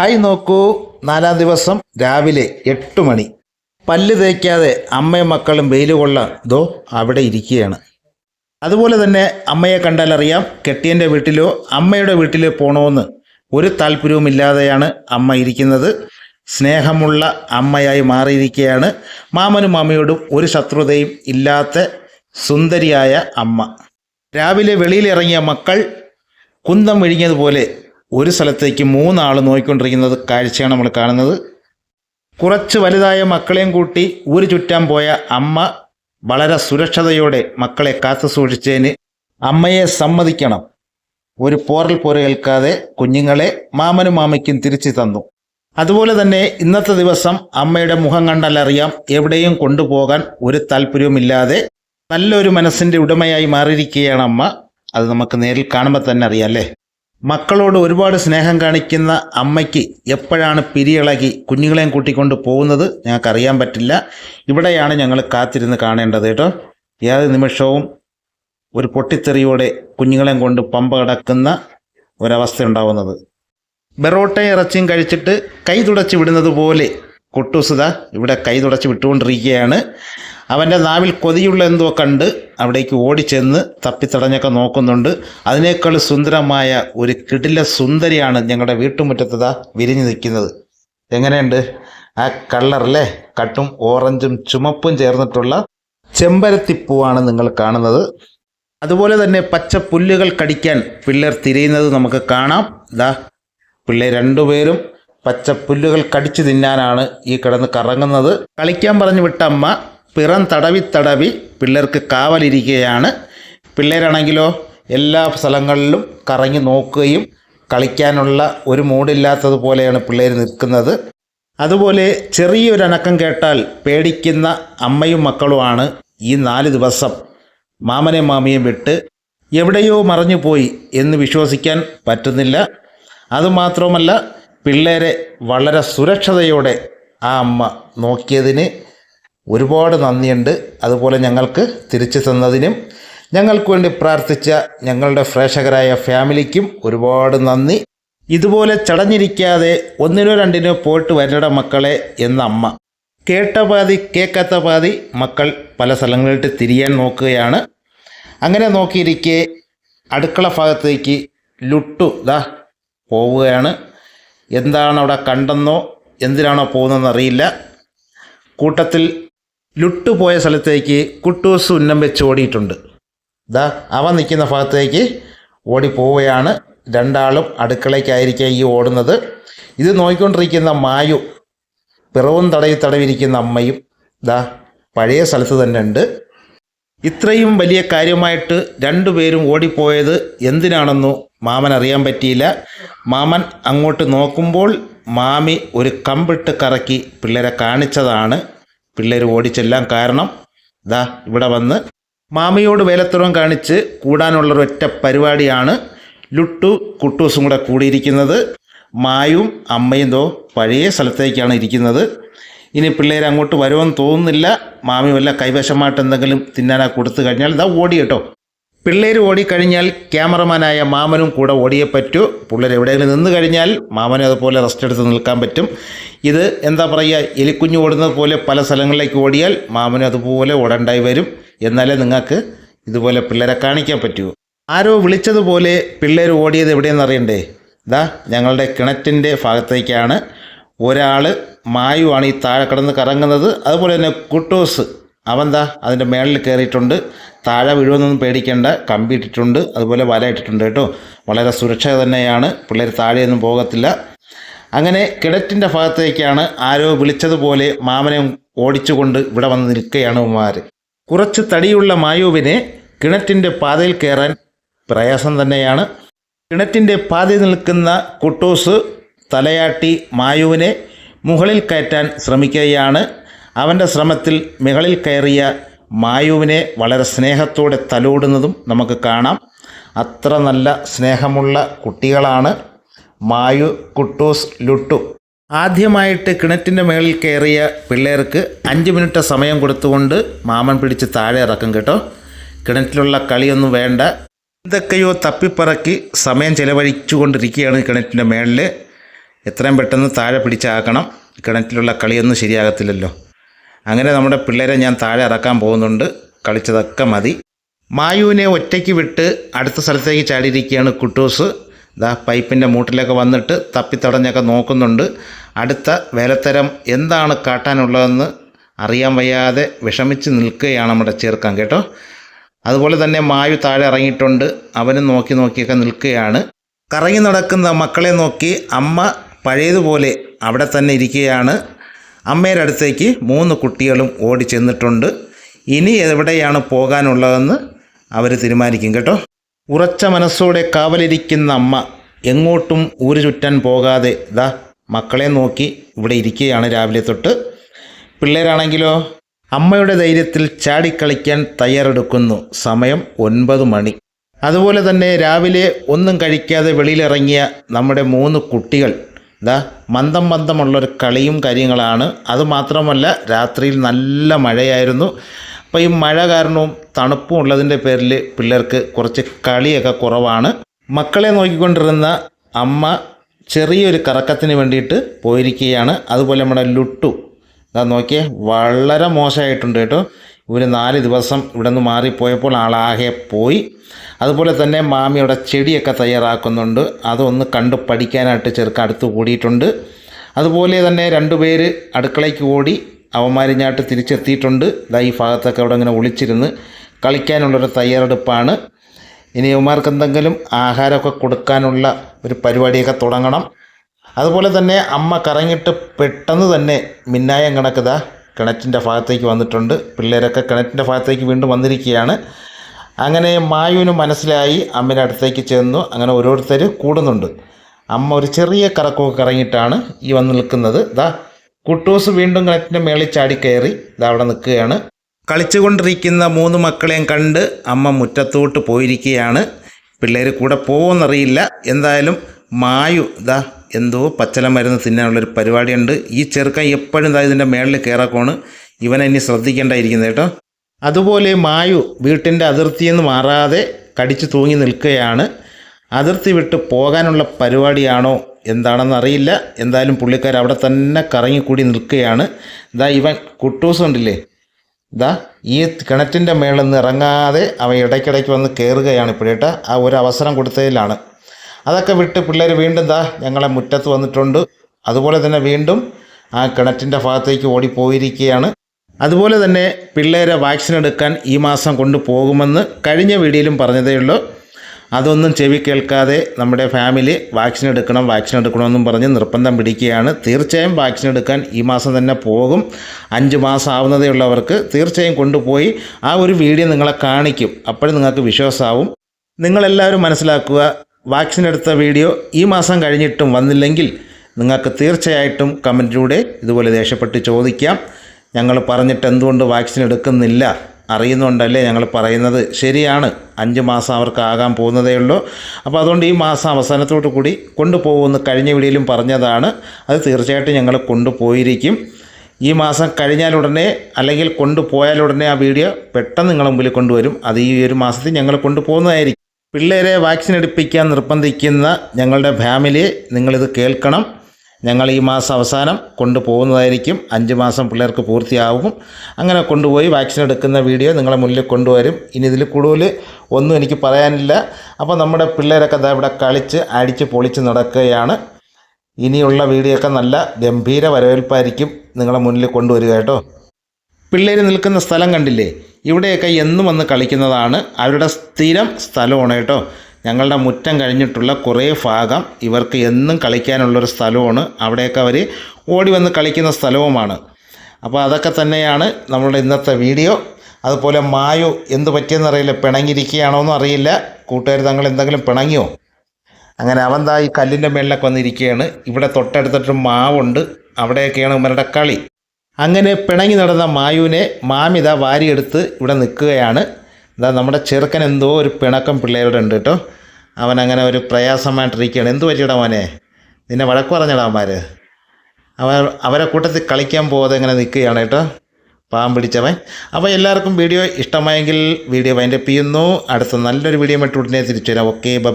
Hi നോക്കൂ. നാലാം ദിവസം രാവിലെ എട്ട് മണി. പല്ല് തേക്കാതെ അമ്മയും മക്കളും വെയിൽ കൊള്ളാൻ ദോ അവിടെ ഇരിക്കുകയാണ്. അതുപോലെ തന്നെ അമ്മയെ കണ്ടാലറിയാം കെട്ടിയന്റെ വീട്ടിലോ അമ്മയുടെ വീട്ടിലോ പോകണമെന്ന് ഒരു താല്പര്യവുമില്ലാതെയാണ് അമ്മ ഇരിക്കുന്നത്. സ്നേഹമുള്ള അമ്മയായി മാറിയിരിക്കുകയാണ്. മാമനും മാമയോടും ഒരു ശത്രുതയും ഇല്ലാത്ത സുന്ദരിയായ അമ്മ. രാവിലെ വെളിയിലിറങ്ങിയ മക്കൾ കുന്തം വിഴിഞ്ഞതുപോലെ ഒരു സ്ഥലത്തേക്ക് മൂന്നാൾ നോക്കിക്കൊണ്ടിരിക്കുന്നത് കാഴ്ചയാണ് നമ്മൾ കാണുന്നത്. കുറച്ച് വലുതായ മക്കളെയും കൂട്ടി ഊര് ചുറ്റാൻ പോയ അമ്മ വളരെ സുരക്ഷതയോടെ മക്കളെ കാത്തു സൂക്ഷിച്ചതിന് അമ്മയെ സമ്മതിക്കണം. ഒരു പോറൽ പോരെ ഏൽക്കാതെ കുഞ്ഞുങ്ങളെ മാമനും മാമയ്ക്കും തിരിച്ചു തന്നു. അതുപോലെ തന്നെ ഇന്നത്തെ ദിവസം അമ്മയുടെ മുഖം കണ്ടാലറിയാം എവിടെയും കൊണ്ടുപോകാൻ ഒരു താല്പര്യവുമില്ലാതെ നല്ലൊരു മനസ്സിന്റെ ഉടമയായി മാറിയിരിക്കുകയാണ് അമ്മ. അത് നമുക്ക് നേരിൽ കാണുമ്പോൾ തന്നെ അറിയാം അല്ലേ? മക്കളോട് ഒരുപാട് സ്നേഹം കാണിക്കുന്ന അമ്മയ്ക്ക് എപ്പോഴാണ് പിരിയിളകി കുഞ്ഞുങ്ങളെയും കൂട്ടിക്കൊണ്ട് പോകുന്നത് ഞങ്ങൾക്കറിയാൻ പറ്റില്ല. ഇവിടെയാണ് ഞങ്ങൾ കാത്തിരുന്ന് കാണേണ്ടത് കേട്ടോ. ഏത് നിമിഷവും ഒരു പൊട്ടിത്തെറിയോടെ കുഞ്ഞുങ്ങളെയും കൊണ്ട് പമ്പ കിടക്കുന്ന ഒരവസ്ഥ ഉണ്ടാവുന്നത് ബെറോട്ട ഇറച്ചിയും കഴിച്ചിട്ട് കൈ തുടച്ച് വിടുന്നത് പോലെ കൊട്ടൂസുത ഇവിടെ കൈ തുടച്ച് വിട്ടുകൊണ്ടിരിക്കുകയാണ്. അവന്റെ നാവിൽ കൊതിയുള്ള എന്തോ കണ്ട് അവിടേക്ക് ഓടിച്ചെന്ന് തപ്പിത്തടഞ്ഞൊക്കെ നോക്കുന്നുണ്ട്. അതിനേക്കാൾ സുന്ദരമായ ഒരു കിടില സുന്ദരിയാണ് ഞങ്ങളുടെ വീട്ടുമുറ്റത്തതാ വിരിഞ്ഞു നിൽക്കുന്നത്. എങ്ങനെയുണ്ട്? ആ കളറല്ലേ കട്ടും ഓറഞ്ചും ചുമപ്പും ചേർന്നിട്ടുള്ള ചെമ്പരത്തിപ്പൂവാണ് നിങ്ങൾ കാണുന്നത്. അതുപോലെ തന്നെ പച്ച പുല്ലുകൾ കടിക്കാൻ പിള്ളേർ തിരിയുന്നത് നമുക്ക് കാണാം. ദാ പിള്ളേർ രണ്ടുപേരും പച്ച പുല്ലുകൾ കടിച്ചു തിന്നാനാണ് ഈ കിടന്ന് കറങ്ങുന്നത്. കളിക്കാൻ പറഞ്ഞു വിട്ട അമ്മ പിറം തടവി തടവി പിള്ളേർക്ക് കാവലിരിക്കുകയാണ്. പിള്ളേരാണെങ്കിലോ എല്ലാ സ്ഥലങ്ങളിലും കറങ്ങി നോക്കുകയും കളിക്കാനുള്ള ഒരു മൂടില്ലാത്തതുപോലെയാണ് പിള്ളേർ നിൽക്കുന്നത്. അതുപോലെ ചെറിയൊരനക്കം കേട്ടാൽ പേടിക്കുന്ന അമ്മയും മക്കളുമാണ് ഈ നാല് ദിവസം മാമനെ മാമിയും വിട്ട് എവിടെയോ മറഞ്ഞു പോയി എന്ന് വിശ്വസിക്കാൻ പറ്റുന്നില്ല. അതുമാത്രമല്ല പിള്ളേരെ വളരെ സുരക്ഷതയോടെ ആ അമ്മ നോക്കിയതിന് ഒരുപാട് നന്ദിയുണ്ട്. അതുപോലെ ഞങ്ങൾക്ക് തിരിച്ചു തന്നതിനും ഞങ്ങൾക്ക് വേണ്ടി പ്രാർത്ഥിച്ച ഞങ്ങളുടെ പ്രേക്ഷകരായ ഫാമിലിക്കും ഒരുപാട് നന്ദി. ഇതുപോലെ ചടഞ്ഞിരിക്കാതെ ഒന്നിനോ രണ്ടിനോ പോയിട്ട് വരണ മക്കളെ എന്ന അമ്മ. കേട്ട പാതി കേൾക്കാത്ത പാതി മക്കൾ പല സ്ഥലങ്ങളിട്ട് തിരിയാൻ നോക്കുകയാണ്. അങ്ങനെ നോക്കിയിരിക്കെ അടുക്കള ഭാഗത്തേക്ക് ലുട്ടു ദാ പോവുകയാണ്. എന്താണ് അവിടെ കണ്ടെന്നോ എന്തിനാണോ പോകുന്നതെന്നറിയില്ല കൂട്ടത്തിൽ ലുട്ടു പോയ സ്ഥലത്തേക്ക് കുട്ടൂസ് ഉന്നം വെച്ച് ഓടിയിട്ടുണ്ട്. ദാ അവൻ നിൽക്കുന്ന ഭാഗത്തേക്ക് ഓടിപ്പോവുകയാണ്. രണ്ടാളും അടുക്കളയ്ക്കായിരിക്കാം ഈ ഓടുന്നത്. ഇത് നോക്കിക്കൊണ്ടിരിക്കുന്ന മായു പിറവും തടവി തടവിരിക്കുന്ന അമ്മയും ദാ പഴയ സ്ഥലത്ത് തന്നെ ഉണ്ട്. ഇത്രയും വലിയ കാര്യമായിട്ട് രണ്ടുപേരും ഓടിപ്പോയത് എന്തിനാണെന്നു മാമൻ അറിയാൻ പറ്റിയില്ല. മാമൻ അങ്ങോട്ട് നോക്കുമ്പോൾ മാമി ഒരു കമ്പിട്ട് കറക്കി പിള്ളേരെ കാണിച്ചതാണ്. പിള്ളേർ ഓടിച്ചെല്ലാം കാരണം ദാ ഇവിടെ വന്ന് മാമിയോട് വേലത്തുറം കാണിച്ച് കൂടാനുള്ളൊരൊറ്റ പരിപാടിയാണ് ലുട്ടു കുട്ടൂസും കൂടെ കൂടിയിരിക്കുന്നത്. മായും അമ്മയും തോ പഴയ സ്ഥലത്തേക്കാണ് ഇരിക്കുന്നത്. ഇനി പിള്ളേർ അങ്ങോട്ട് വരുമെന്ന് തോന്നുന്നില്ല. മാമി വല്ല കൈവശമായിട്ട് എന്തെങ്കിലും തിന്നാനാ കൊടുത്തു കഴിഞ്ഞാൽ ഇതാ ഓടി കേട്ടോ. പിള്ളേർ ഓടിക്കഴിഞ്ഞാൽ ക്യാമറമാനായ മാമനും കൂടെ ഓടിയേ പറ്റൂ. പിള്ളേർ എവിടെയെങ്കിലും നിന്ന് കഴിഞ്ഞാൽ മാമനും അതുപോലെ റെസ്റ്റ് എടുത്ത് നിൽക്കാൻ പറ്റും. ഇത് എന്താ പറയുക എലിക്കുഞ്ഞ് ഓടുന്നത് പോലെ പല സ്ഥലങ്ങളിലേക്ക് ഓടിയാൽ മാമനും അതുപോലെ ഓടേണ്ടായി വരും. എന്നാലേ നിങ്ങൾക്ക് ഇതുപോലെ പിള്ളേരെ കാണിക്കാൻ പറ്റൂ. ആരോ വിളിച്ചതുപോലെ പിള്ളേർ ഓടിയത് എവിടെയെന്ന് അറിയണ്ടേ? ഇതാ ഞങ്ങളുടെ കിണറ്റിന്റെ ഭാഗത്തേക്കാണ്. ഒരാൾ മായുവാണ് ഈ താഴെ കിടന്ന് കറങ്ങുന്നത്. അതുപോലെ തന്നെ കുട്ടൂസ് എന്താ അതിന്റെ മേളിൽ കയറിയിട്ടുണ്ട്. താഴെ വീഴുമെന്നൊന്നും പേടിക്കേണ്ട. കമ്പി ഇട്ടിട്ടുണ്ട്. അതുപോലെ വല ഇട്ടിട്ടുണ്ട് കേട്ടോ. വളരെ സുരക്ഷ തന്നെയാണ്. പിള്ളേർ താഴെയൊന്നും പോകത്തില്ല. അങ്ങനെ കിടറ്റിന്റെ ഭാഗത്തേക്കാണ് ആരോ വിളിച്ചതുപോലെ മാമനെ ഓടിച്ചുകൊണ്ട് ഇവിടെ വന്ന് നിൽക്കുകയാണ് ഉമാർ കുറച്ച് തടിയുള്ള മായുവിനെ കിണറ്റിന്റെ പാതയിൽ കയറാൻ പ്രയാസം തന്നെയാണ്. കിണറ്റിന്റെ പാതയിൽ നിൽക്കുന്ന കുട്ടൂസ് തലയാട്ടി മായുവിനെ മുകളിൽ കയറ്റാൻ ശ്രമിക്കുകയാണ്. അവന്റെ ശ്രമത്തിൽ മുകളിൽ കയറിയ മായുവിനെ വളരെ സ്നേഹത്തോടെ തലോടുന്നതും നമുക്ക് കാണാം. അത്ര നല്ല സ്നേഹമുള്ള കുട്ടികളാണ് മായു കുട്ടൂസ് ലുട്ടു. ആദ്യമായിട്ട് കിണറ്റിന്റെ മുകളിൽ കയറിയ പിള്ളേർക്ക് അഞ്ച് മിനിറ്റ് സമയം കൊടുത്തുകൊണ്ട് മാമൻ പിടിച്ച് താഴെ ഇറക്കും കേട്ടോ. കിണറ്റിലുള്ള കളിയൊന്നും വേണ്ട. എന്തൊക്കെയോ തപ്പിപ്പറക്കി സമയം ചെലവഴിച്ചു കൊണ്ടിരിക്കുകയാണ് കിണറ്റിന്റെ മേളിൽ എത്രയും പെട്ടെന്ന് താഴെ പിടിച്ചാക്കണം കിണറ്റിലുള്ള കളിയൊന്നും ശരിയാകത്തില്ലല്ലോ. അങ്ങനെ നമ്മുടെ പിള്ളേരെ ഞാൻ താഴെ ഇറക്കാൻ പോകുന്നുണ്ട്. കളിച്ചതൊക്കെ മതി. മായുവിനെ ഒറ്റയ്ക്ക് വിട്ട് അടുത്ത സ്ഥലത്തേക്ക് ചാടിയിരിക്കുകയാണ് കുട്ടൂസ്. ദാ പൈപ്പിന്റെ മൂട്ടിലൊക്കെ വന്നിട്ട് തപ്പിത്തടഞ്ഞൊക്കെ നോക്കുന്നുണ്ട്. അടുത്ത വേലത്തരം എന്താണ് കാട്ടാനുള്ളതെന്ന് അറിയാൻ വയ്യാതെ വിഷമിച്ച് നിൽക്കുകയാണ് നമ്മുടെ ചേർക്കാൻ കേട്ടോ? അതുപോലെ തന്നെ മായു താഴെ ഇറങ്ങിയിട്ടുണ്ട്. അവനും നോക്കി നോക്കിയൊക്കെ നിൽക്കുകയാണ്. കറങ്ങി നടക്കുന്ന മക്കളെ നോക്കി അമ്മ പഴയതുപോലെ അവിടെ തന്നെ ഇരിക്കുകയാണ്. അമ്മയുടെ അടുത്തേക്ക് മൂന്ന് കുട്ടികളും ഓടി ചെന്നിട്ടുണ്ട്. ഇനി എവിടെയാണ് പോകാനുള്ളതെന്ന് അവർ തീരുമാനിക്കും കേട്ടോ. ഉറച്ച മനസ്സോടെ കാവലിരിക്കുന്ന അമ്മ എങ്ങോട്ടും ഊരു ചുറ്റാൻ പോകാതെ ദാ മക്കളെ നോക്കി ഇവിടെ ഇരിക്കുകയാണ് രാവിലെ തൊട്ട്. പിള്ളേരാണെങ്കിലോ? അമ്മയുടെ ധൈര്യത്തിൽ ചാടിക്കളിക്കാൻ തയ്യാറെടുക്കുന്നു. സമയം ഒൻപത് മണി. അതുപോലെ തന്നെ രാവിലെ ഒന്നും കഴിക്കാതെ വെളിയിലിറങ്ങിയ നമ്മുടെ മൂന്ന് കുട്ടികൾ ദാ മന്ദം മന്ദമുള്ളൊരു കളിയും കാര്യങ്ങളാണ്. അതുമാത്രമല്ല രാത്രിയിൽ നല്ല മഴയായിരുന്നു. അപ്പോൾ ഈ മഴ കാരണവും തണുപ്പും ഉള്ളതിന്റെ പേരിൽ പിള്ളേർക്ക് കുറച്ച് കളിയൊക്കെ കുറവാണ്. മക്കളെ നോക്കിക്കൊണ്ടിരുന്ന അമ്മ ചെറിയൊരു കറക്കത്തിന് വേണ്ടിയിട്ട് പോയിരിക്കുകയാണ്. അതുപോലെ നമ്മുടെ ലുട്ടു. ഇതാ നോക്കിയേ വളരെ മോശമായിട്ടുണ്ട് കേട്ടോ. ഇവർ നാല് ദിവസം ഇവിടെ നിന്ന് മാറിപ്പോയപ്പോൾ ആളാകെ പോയി. അതുപോലെ തന്നെ മാമിയുടെ ചെടിയൊക്കെ തയ്യാറാക്കുന്നുണ്ട്. അതൊന്ന് കണ്ട് പഠിക്കാനായിട്ട് ചെറുക്ക അടുത്ത് കൂടിയിട്ടുണ്ട്. അതുപോലെ തന്നെ രണ്ടുപേര് അടുക്കളയ്ക്ക് ഓടി അവമാരിഞ്ഞായിട്ട് തിരിച്ചെത്തിയിട്ടുണ്ട്. ഇതാ ഈ ഭാഗത്തൊക്കെ അവിടെ ഇങ്ങനെ ഒളിച്ചിരുന്ന് കളിക്കാനുള്ളൊരു തയ്യാറെടുപ്പാണ്. ഇനി ഇവന്മാർക്ക് എന്തെങ്കിലും ആഹാരമൊക്കെ കൊടുക്കാനുള്ള ഒരു പരിപാടിയൊക്കെ തുടങ്ങണം. അതുപോലെ തന്നെ അമ്മ കറങ്ങിയിട്ട് പെട്ടെന്ന് തന്നെ മിന്നായം കണക്കിതാ കിണറ്റിന്റെ ഭാഗത്തേക്ക് വന്നിട്ടുണ്ട്. പിള്ളേരൊക്കെ കിണറ്റിന്റെ ഭാഗത്തേക്ക് വീണ്ടും വന്നിരിക്കുകയാണ്. അങ്ങനെ മായുവിന് മനസ്സിലായി അമ്മയുടെ അടുത്തേക്ക് ചെന്നു. അങ്ങനെ ഓരോരുത്തർ കൂടുന്നുണ്ട്. അമ്മ ഒരു ചെറിയ കറക്കമൊക്കെ കറങ്ങിയിട്ടാണ് ഈ വന്ന് നിൽക്കുന്നത്. ദാ കുട്ടൂസ് വീണ്ടും കിണറ്റിന്റെ മേളിൽ ചാടിക്കയറി ഇതാ അവിടെ നിൽക്കുകയാണ്. കളിച്ചുകൊണ്ടിരിക്കുന്ന മൂന്ന് മക്കളെയും കണ്ട് അമ്മ മുറ്റത്തോട്ട് പോയിരിക്കുകയാണ്. പിള്ളേർ കൂടെ പോകുമെന്നറിയില്ല എന്തായാലും മായു ഇതാ എന്തോ പച്ചല മരുന്ന് തിന്നാനുള്ളൊരു പരിപാടിയുണ്ട്. ഈ ചെറുക്കൻ എപ്പോഴും ഇതാ ഇതിന്റെ മേളിൽ കയറക്കോണ് ഇവനെ ഇനി ശ്രദ്ധിക്കേണ്ടായിരിക്കുന്നത് കേട്ടോ. അതുപോലെ മായു വീട്ടിന്റെ അതിർത്തിയിൽ നിന്ന് മാറാതെ കടിച്ചു തൂങ്ങി നിൽക്കുകയാണ്. അതിർത്തി വിട്ട് പോകാനുള്ള പരിപാടിയാണോ എന്താണെന്ന് അറിയില്ല. എന്തായാലും പുള്ളിക്കാർ അവിടെ തന്നെ കറങ്ങിക്കൂടി നിൽക്കുകയാണ്. ദാ ഇവൻ കുട്ടൂസ് ഉണ്ടില്ലേ ഇതാ ഈ കിണറ്റിന്റെ മേളിൽ നിന്ന് ഇറങ്ങാതെ അവൻ ഇടയ്ക്കിടയ്ക്ക് വന്ന് കയറുകയാണ് ഇപ്പോഴേട്ട. ആ ഒരു അവസരം കൊടുത്തതിലാണ്. അതൊക്കെ വിട്ട് പിള്ളേർ വീണ്ടും ദാ ഞങ്ങളെ മുറ്റത്ത് വന്നിട്ടുണ്ട്. അതുപോലെ തന്നെ വീണ്ടും ആ കിണറ്റിന്റെ ഭാഗത്തേക്ക് ഓടിപ്പോയിരിക്കുകയാണ്. അതുപോലെ തന്നെ പിള്ളേരെ വാക്സിൻ എടുക്കാൻ ഈ മാസം കൊണ്ടുപോകുമെന്ന് കഴിഞ്ഞ വീഡിയോയിലും പറഞ്ഞതേ ഉള്ളൂ. അതൊന്നും ചെവി കേൾക്കാതെ നമ്മുടെ ഫാമിലി വാക്സിൻ എടുക്കണം വാക്സിൻ എടുക്കണമെന്നും പറഞ്ഞ് നിർബന്ധം പിടിക്കുകയാണ്. തീർച്ചയായും വാക്സിൻ എടുക്കാൻ ഈ മാസം തന്നെ പോകും. അഞ്ച് മാസം ആവുന്നതേ ഉള്ളവർക്ക് തീർച്ചയായും കൊണ്ടുപോയി ആ ഒരു വീഡിയോ നിങ്ങളെ കാണിക്കും. അപ്പോഴും നിങ്ങൾക്ക് വിശ്വാസമാവും. നിങ്ങളെല്ലാവരും മനസ്സിലാക്കുക വാക്സിൻ എടുത്ത വീഡിയോ ഈ മാസം കഴിഞ്ഞിട്ടും വന്നില്ലെങ്കിൽ നിങ്ങൾക്ക് തീർച്ചയായിട്ടും കമന്റിലൂടെ ഇതുപോലെ ദേഷ്യപ്പെട്ട് ചോദിക്കാം. ഞങ്ങൾ പറഞ്ഞിട്ട് എന്തുകൊണ്ട് വാക്സിൻ എടുക്കുന്നില്ല? അറിയുന്നുണ്ടല്ലേ ഞങ്ങൾ പറയുന്നത്? ശരിയാണ്. അഞ്ച് മാസം അവർക്ക് ആകാൻ പോകുന്നതേ ഉള്ളൂ. അപ്പോൾ അതുകൊണ്ട് ഈ മാസം അവസാനത്തോടു കൂടി കൊണ്ടുപോകുമെന്ന് കഴിഞ്ഞ വീഡിയോയിലും പറഞ്ഞതാണ്. അത് തീർച്ചയായിട്ടും ഞങ്ങൾ കൊണ്ടുപോയിരിക്കും. ഈ മാസം കഴിഞ്ഞാലുടനെ അല്ലെങ്കിൽ കൊണ്ടുപോയാലുടനെ ആ വീഡിയോ പെട്ടെന്ന് നിങ്ങളുടെ മുമ്പിൽ കൊണ്ടുവരും. അത് ഈ ഒരു മാസത്തിൽ ഞങ്ങൾ കൊണ്ടുപോകുന്നതായിരിക്കും. പിള്ളേരെ വാക്സിൻ എടുപ്പിക്കാൻ നിർബന്ധിക്കുന്ന ഞങ്ങളുടെ ഫാമിലി നിങ്ങളിത് കേൾക്കണം. ഞങ്ങൾ ഈ മാസം അവസാനം കൊണ്ടുപോകുന്നതായിരിക്കും. അഞ്ച് മാസം പിള്ളേർക്ക് പൂർത്തിയാകും അങ്ങനെ കൊണ്ടുപോയി വാക്സിൻ എടുക്കുന്ന വീഡിയോ നിങ്ങളെ മുന്നിൽ കൊണ്ടുവരും. ഇനി ഇതിൽ കൂടുതൽ ഒന്നും എനിക്ക് പറയാനില്ല. അപ്പോൾ നമ്മുടെ പിള്ളേരൊക്കെ ഇതാ ഇവിടെ കളിച്ച് അടിച്ച് പൊളിച്ച് നടക്കുകയാണ്. ഇനിയുള്ള വീഡിയോ ഒക്കെ നല്ല ഗംഭീര വരവേൽപ്പായിരിക്കും നിങ്ങളെ മുന്നിൽ കൊണ്ടുവരിക കേട്ടോ. പിള്ളേർ നിൽക്കുന്ന സ്ഥലം കണ്ടില്ലേ? ഇവിടെയൊക്കെ എന്നും വന്ന് കളിക്കുന്നതാണ് അവരുടെ സ്ഥിരം സ്ഥലമാണ് കേട്ടോ. ഞങ്ങളുടെ മുറ്റം കഴിഞ്ഞിട്ടുള്ള കുറേ ഭാഗം ഇവർക്ക് എന്നും കളിക്കാനുള്ളൊരു സ്ഥലമാണ്. അവിടെയൊക്കെ അവർ ഓടി വന്ന് കളിക്കുന്ന സ്ഥലവുമാണ്. അപ്പോൾ അതൊക്കെ തന്നെയാണ് നമ്മളുടെ ഇന്നത്തെ വീഡിയോ. അതുപോലെ മായു എന്ത് പറ്റിയെന്നറിയില്ല പിണങ്ങിയിരിക്കുകയാണോ എന്നും അറിയില്ല. കൂട്ടുകാർ തങ്ങൾ എന്തെങ്കിലും പിണങ്ങിയോ? അങ്ങനെ അവൻ താ ഈ കല്ലിന്റെ മേളിലൊക്കെ വന്നിരിക്കുകയാണ്. ഇവിടെ തൊട്ടടുത്തിട്ട് മാവുണ്ട്. അവിടെയൊക്കെയാണ് ഇവരുടെ കളി. അങ്ങനെ പിണങ്ങി നടന്ന മായുവിനെ മാമിത വാരിയെടുത്ത് ഇവിടെ നിൽക്കുകയാണ്. ഇതാ നമ്മുടെ ചെറുക്കൻ എന്തോ ഒരു പിണക്കം പിള്ളേരോട് ഉണ്ട് കേട്ടോ. അവൻ അങ്ങനെ ഒരു പ്രയാസമായിട്ടിരിക്കുകയാണ്. എന്ത് പറ്റിയടാ മോനെ? നിന്നെ വഴക്ക് പറഞ്ഞടാ അവർ അവരെ കൂട്ടത്തിൽ കളിക്കാൻ പോകാതെ ഇങ്ങനെ നിൽക്കുകയാണ് കേട്ടോ. പാവം പിടിച്ചവൻ. അപ്പോൾ എല്ലാവർക്കും വീഡിയോ ഇഷ്ടമായെങ്കിൽ വീഡിയോ വൈൻഡപ്പ് ചെയ്യുന്നു. അടുത്ത നല്ലൊരു വീഡിയോ മറ്റുടനെ തിരിച്ചു വരാം. Okay bye